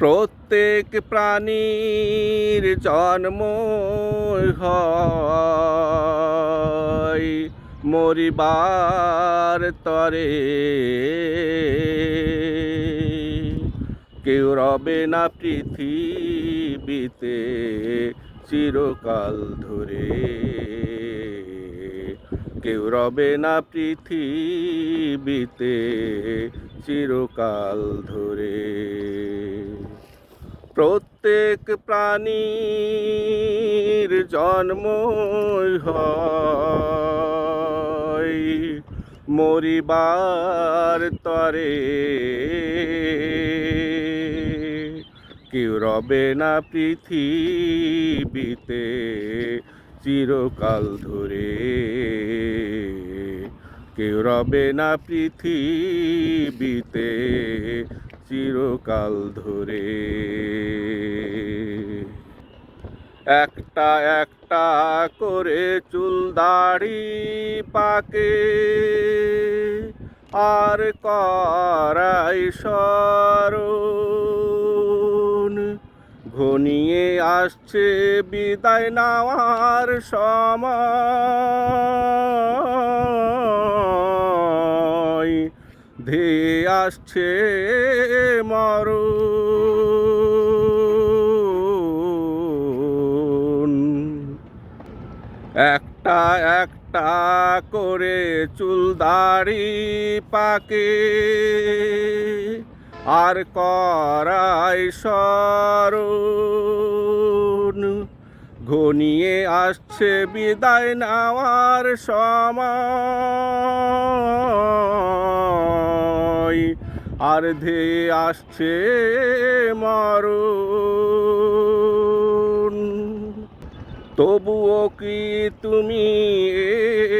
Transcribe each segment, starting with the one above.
প্রত্যেক প্রাণীর জন্ম হয়। মরিবার তরে কেউ রবে না পৃথিবীতে চিরকাল ধরে। কেউ রবে না পৃথিবীতে চিরকাল ধরে। প্রত্যেক প্রাণীর জন্ম মরিবার তরে কেউ রবে না পৃথিবীতে চিরকাল ধরে। কেউ রবে না পৃথিবীতে চিরকাল ধরে। একটা একটা করে চুল দাড়ি পাকে, আর করাই স্মরণ। ঘনিয়ে আসছে বিদায় নেওয়ার সময়। ধেয়ে আসছে মরণ একটা একটা করে চুল দাড়ি পাকে আর করাই স্মরণ ঘনিয়ে আসছে বিদায় নেওয়ার সময়। আর ধেয়ে আসছে মরণ তবুও কি তুমি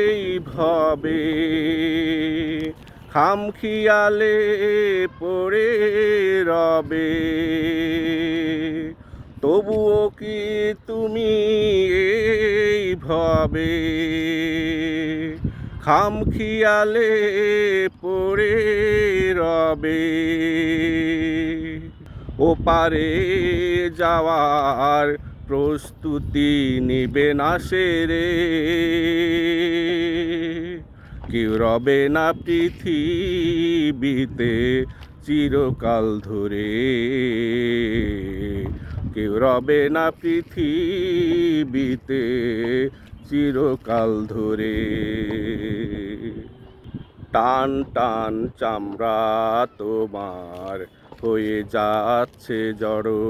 এইভাবে খামখিয়ালে পড়ে রবে? তবুও কি তুমি এইভাবে খামখিয়ালে পড়ে রবে? ওপারে যাওয়ার প্রস্তুতি নিবে না সেরে কেউ রবে না পৃথিবীতে চিরকাল ধরে। কেউ রবে না পৃথিবীতে চিরকাল ধরে। টান টান চামড়া তোমার হয়ে যাচ্ছে জড়ো।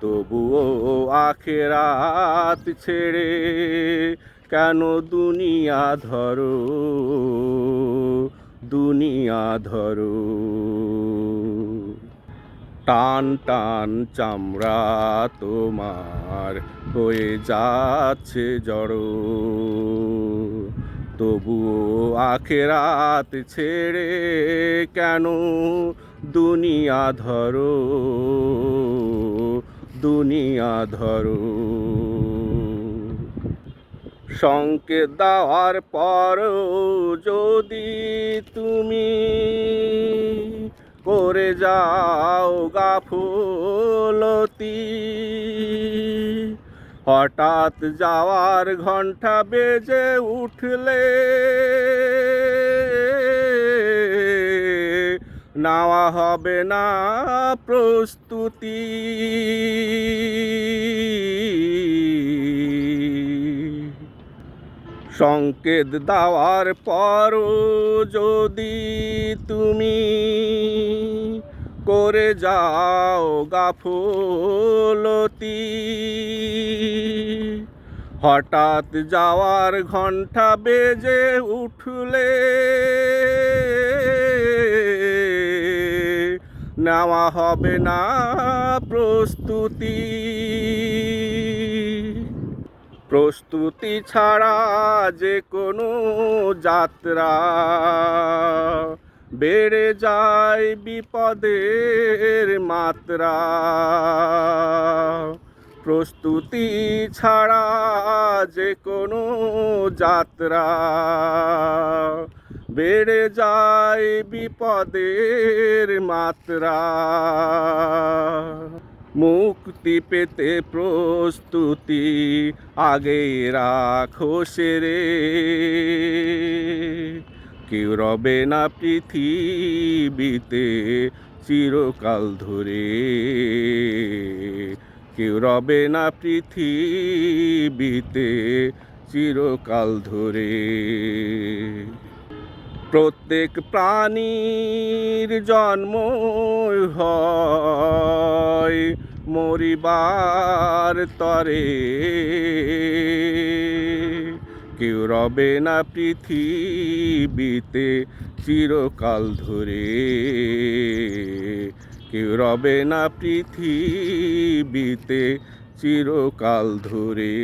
তবুও আখেরাত ছেড়ে কেন দুনিয়া ধরো? দুনিয়া ধরো। টান টান চামড়া তোমার হয়ে যাচ্ছে জড়ো। তবুও আখেরাত ছেড়ে কেন দুনিয়া ধরো? দুনিয়া ধরো। সংকেত দেওয়ার পরও যদি তুমি যাও গাফলতি হঠাৎ যাওয়ার ঘণ্টা বেজে উঠলে, নেওয়া হবে না প্রস্তুতি। সংকেত দেওয়ার পরও যদি তুমি করে যাও গাফলতি হঠাৎ যাওয়ার ঘণ্টা বেজে উঠলে, নেওয়া হবে না প্রস্তুতি। প্রস্তুতি ছাড়া যে কোনো যাত্রা বেড়ে যায় বিপদের মাত্রা। প্রস্তুতি ছাড়া যে কোনো যাত্রা। বেড়ে যায় বিপদের মাত্রা। মুক্তি পেতে প্রস্তুতি আগে রাখো সেরে। কেউ রবে না পৃথিবীতে চিরকাল ধরে। কেউ রবে না পৃথিবীতে চিরকাল ধরে। প্রত্যেক প্রাণীর জন্ম হয় মরিবার তরে। কেউ রবে না পৃথিবীতে চিরকাল ধরে। কেউ রবে না পৃথিবীতে চিরকাল ধরে।